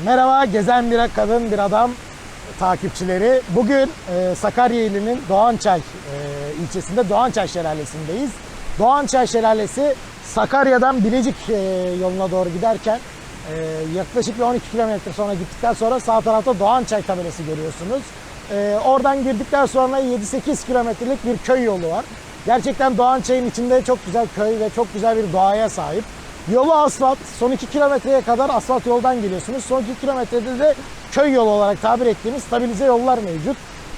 Merhaba gezen bir kadın bir adam takipçileri. Bugün e, Sakarya ilinin Doğançay e, ilçesinde Doğançay Şelalesi'ndeyiz. Doğançay Şelalesi Sakarya'dan Bilecik e, yoluna doğru giderken e, yaklaşık bir 12 kilometre sonra gittikten sonra sağ tarafta Doğançay tabelası görüyorsunuz. E, oradan girdikten sonra 7-8 kilometrelik bir köy yolu var. Gerçekten Doğançay'ın içinde çok güzel köy ve çok güzel bir doğaya sahip. Yolu asfalt. Son 2 kilometreye kadar asfalt yoldan geliyorsunuz. Son 2 kilometrede de köy yolu olarak tabir ettiğimiz stabilize yollar mevcut.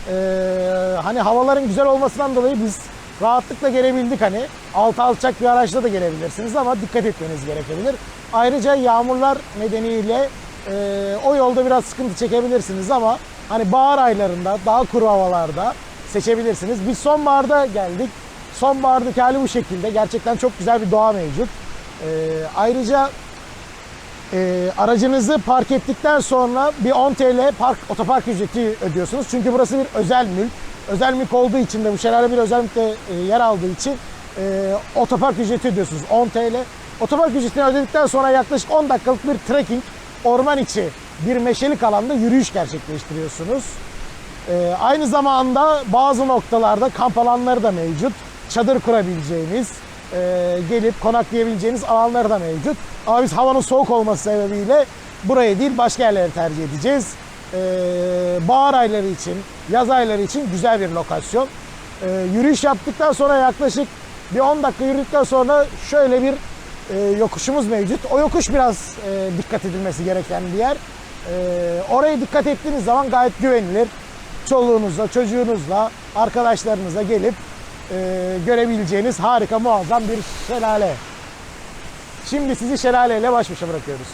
Ee, hani havaların güzel olmasından dolayı biz rahatlıkla gelebildik hani. Altı alçak bir araçla da gelebilirsiniz ama dikkat etmeniz gerekebilir. Ayrıca yağmurlar nedeniyle e, o yolda biraz sıkıntı çekebilirsiniz ama hani bahar aylarında daha kuru havalarda seçebilirsiniz. Biz sonbaharda geldik. Sonbahardaki hali bu şekilde. Gerçekten çok güzel bir doğa mevcut. Ee, ayrıca e, aracınızı park ettikten sonra bir 10 TL park otopark ücreti ödüyorsunuz. Çünkü burası bir özel mülk. Özel mülk olduğu için de bu şelale bir özel mülkte e, yer aldığı için e, otopark ücreti ödüyorsunuz 10 TL. Otopark ücretini ödedikten sonra yaklaşık 10 dakikalık bir trekking orman içi bir meşelik alanda yürüyüş gerçekleştiriyorsunuz. Ee, aynı zamanda bazı noktalarda kamp alanları da mevcut. Çadır kurabileceğiniz, e, gelip konaklayabileceğiniz alanları da mevcut. Ama biz havanın soğuk olması sebebiyle burayı değil başka yerleri tercih edeceğiz. Ee, bahar ayları için, yaz ayları için güzel bir lokasyon. Ee, yürüyüş yaptıktan sonra yaklaşık bir 10 dakika yürüdükten sonra şöyle bir e, yokuşumuz mevcut. O yokuş biraz e, dikkat edilmesi gereken bir yer. Ee, oraya dikkat ettiğiniz zaman gayet güvenilir. Çoluğunuzla, çocuğunuzla, arkadaşlarınızla gelip e, görebileceğiniz harika, muazzam bir şelale. Şimdi sizi şelaleyle baş başa bırakıyoruz.